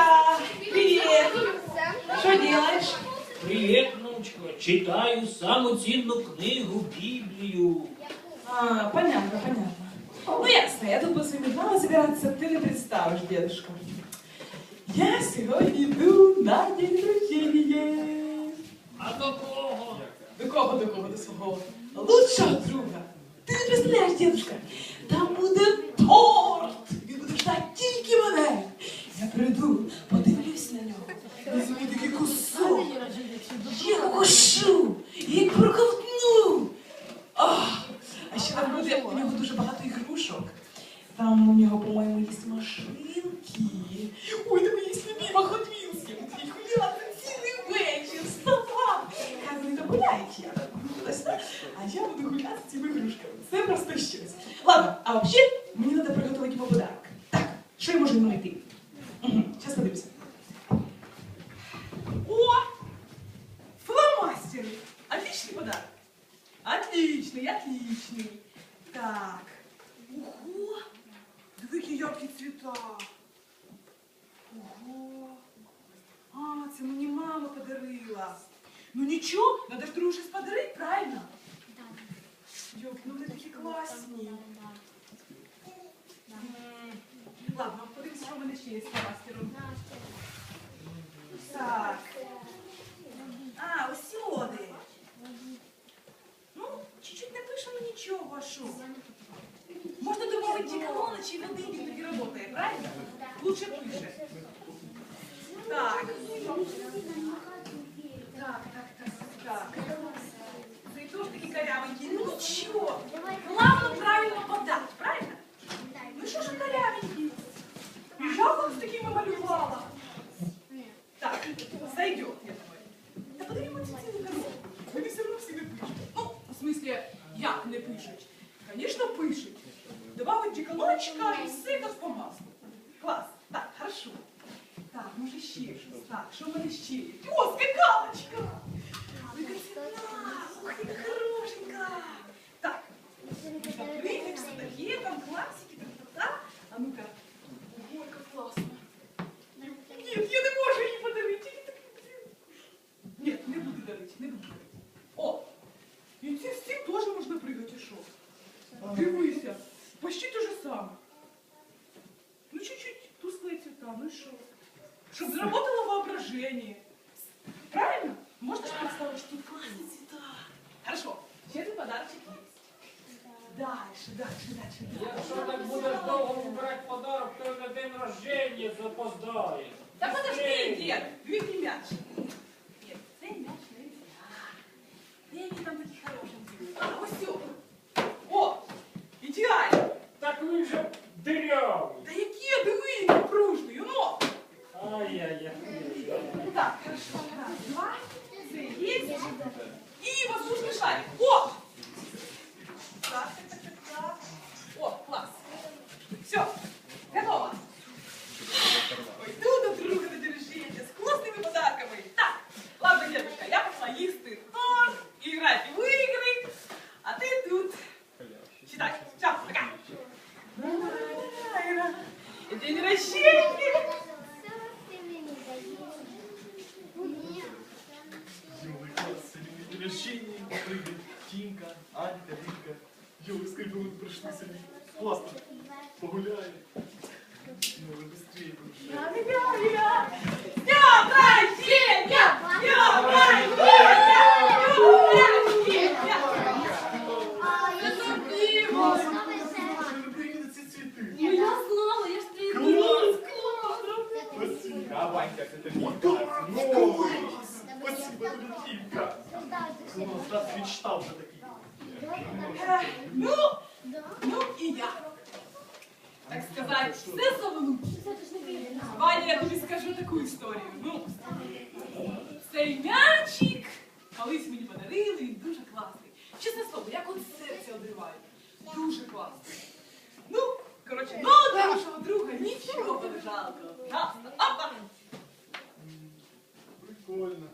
Илья, привет! Что делаешь? Привет, внучка. Читаю самую ценную книгу, Библию. А, понятно, понятно. Ну, ясно, я тут после металла собираться, ты не представишь, дедушка. Я сегодня иду на день рождения. А до кого? До кого, до кого, до свого? Лучшего друга. Ты не представляешь, дедушка, там а ще буде у нього дуже багато ігрушок. Там у нього, по-моєму, є машинки. Ой, там є. Я буду їх гуляти цілий вечір. Стопа! Хай вони там гуляють, я так а я буду гуляти цими ігрушками. Це просто щось. Ладно, а взагалі мені треба приготувати йому подарок. Так, що я можу йому знайти? Ну нічого, надо ж другу щось подарити, правильно? Йок, ну вони такі класні. М, Ладно, подивимося, що в мене ще є з фломастером. Так. А, ось сюди. Ну, чуть-чуть не пишемо нічого, а що? Можна домовити ті колони чи води, він тоді працює, правильно? Лучше пише. що в мене ще є? О, скакалочка! Яка ціна! Ух, яка хорошенька! Так, Запрыгнем, все таке, там класики, та-та-та. А ну-ка. Ой, як класно. Ні, я не можу її подарити. Я так люблю. Ні, не буду дарити, не буду дарити. О, і ці з цим теж можна пригати, що? Дивися, сейчас этот подарочек есть. Дальше, дальше, дальше, дальше. Якщо так будеш довго вибирати подарок, то на день рождення запоздаєш. Да подожди, дед, двигай мяч. Нет, це мяч нельзя. Де они там такі хорошенькі? А, ось сьо. О, ідеально. Так він же дырявий. Да які диви, який пружний, ну. Ай-яй-яй. Так, хорошо. Раз, два, це есть. И воздушный шарик. О! Рождение, прыгает, Тинка, Анька, Вика. Йоу, сколько мы прошли сегодня. Классно. Погуляли. Ну, вы быстрее погуляли. Я-я-я! Днем Ну, Стас мечтал за такие. Ну, ну і я. Так сказати, все завелуче. Ваня, я тобі скажу таку історію. Ну, цей м'ячик колись мені подарили, він дуже класний. Чесне слово, як от серце одриває. Дуже класний. Ну, коротше, ну, для вашого друга нічого не жалко. Прикольно.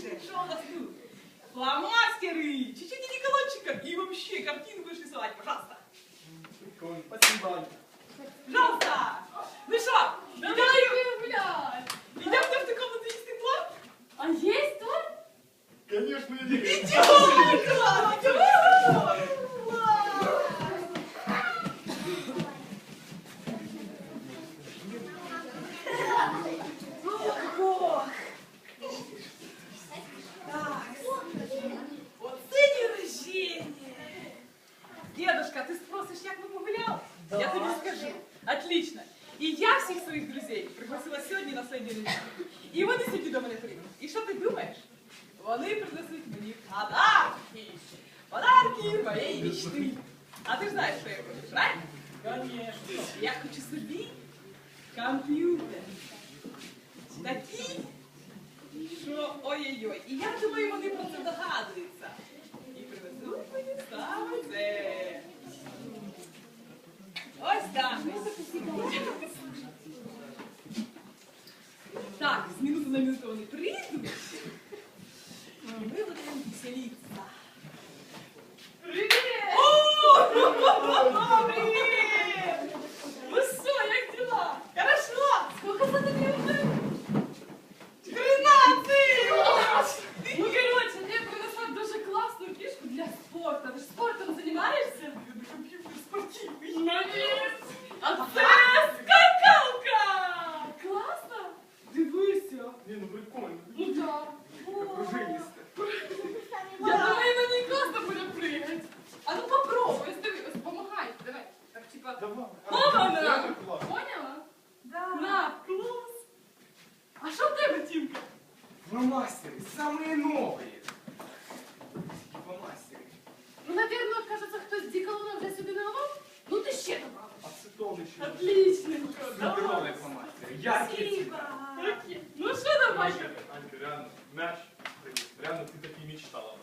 Дальше, что у нас тут? Фломастеры! Чуть-чуть не колончиком. И вообще картину будешь рисовать, пожалуйста. Прикольно. Спасибо. Пожалуйста! Ну что! Идем в таком вот есть торт? А есть торт? Конечно, иди. Идем! Класс! Я тобі скажу. Отлично. І я всіх своїх друзей пригласила сьогодні на свій день. І вони сьогодні до мене прийдуть. І що ти думаєш? Вони принесуть мені подарки. Подарки моєї мечти. А ти ж знаєш, що я хочу, правильно? Конечно. Я хочу собі комп'ютер. Такий, що ой-ой-ой. І я думаю, вони про це догадуються. І привезуть мені саме це. Ось так. Так, з минути на минуту вони прийдуть. І ми будемо веселитися. Привіт! О, Привіт! Ну що, як діла? Хорошо! Сколько за тобі років? Тринадцять! Ну, коротше, я принесла дуже класну фішку для спорту. Ти ж спортом займаєшся? Я на комп'ютер спортивний. Молодець! А це скакалка! Класно! Дивися. Не, ну прикольно. Ну так. Пружинисто. Я думаю, на ній класно буде пригати. А ну попробуй, ось диви, ось помагай. Давай. Так, типа, Давай. Мама, А, на! реально классно. Поняла? Да. На, клас. А що в тебе, Тімка? Фломастеры, самые новые. Фломастеры. Ну, наверное, кажется, хтось з діколона вже сюди наливав. Ну, ти ще добавиш. Ацетон еще. Отличненько, Суперовые фломастеры. Яркие цвета. Такі. Ну що давай? Анька, Анька, реально, мяч. Реально, ты так и мечтала.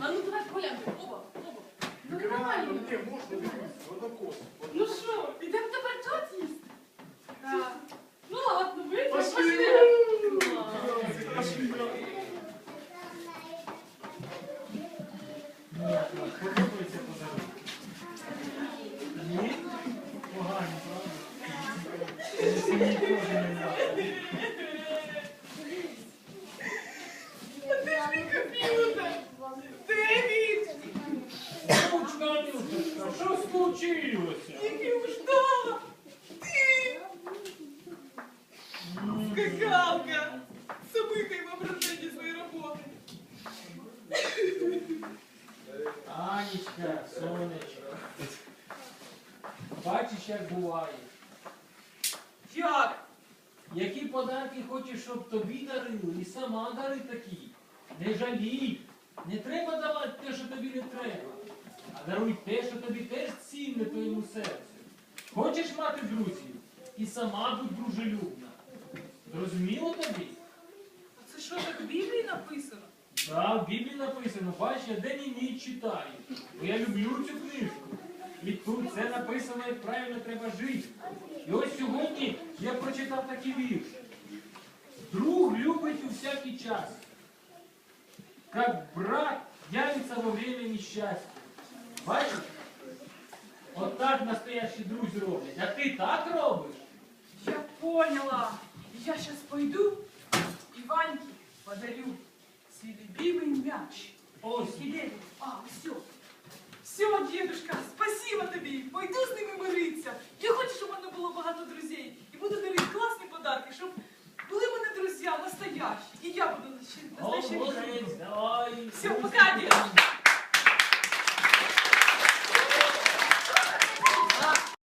А ну давай поглянемо. Оба, оба. Ну Так реально, нормально. не, можно дивись, водокос. Ну що, що случилося? Який что? Ты! Скакалка! Замыкай воображение своей работы. Анечка, сонечко. Бачиш, як буває. Як? Які подарки хочеш, щоб тобі дарили, і сама дари такі. Не жалій. Не треба давати те, що тобі не треба. Даруй те, що тобі теж цінне твоєму серцю. Хочеш мати друзів? І сама будь дружелюбна. Зрозуміло тобі? А це що так в Біблії написано? Да, в Біблії написано, бач, я день і ніч читаю. Бо я люблю цю книжку. І тут це написано, як правильно треба жити. І ось сьогодні я прочитав такий вірш. Друг любить у всякий час. Как брат явится во время несчастья. Бачиш? От так настоящі друзі роблять. А ти так робиш? Я поняла. Я сейчас пойду и Ваньке подарю свой любимый мяч. Ось. И А, все. Все, дедушка, спасибо тобі. Пойду з ними миритися. Я хочу, щоб у мене було багато друзей. І буду дарити класні подарки, щоб були в мене друзі настоящі. І я буду настоящим. Все, пока, дедушка.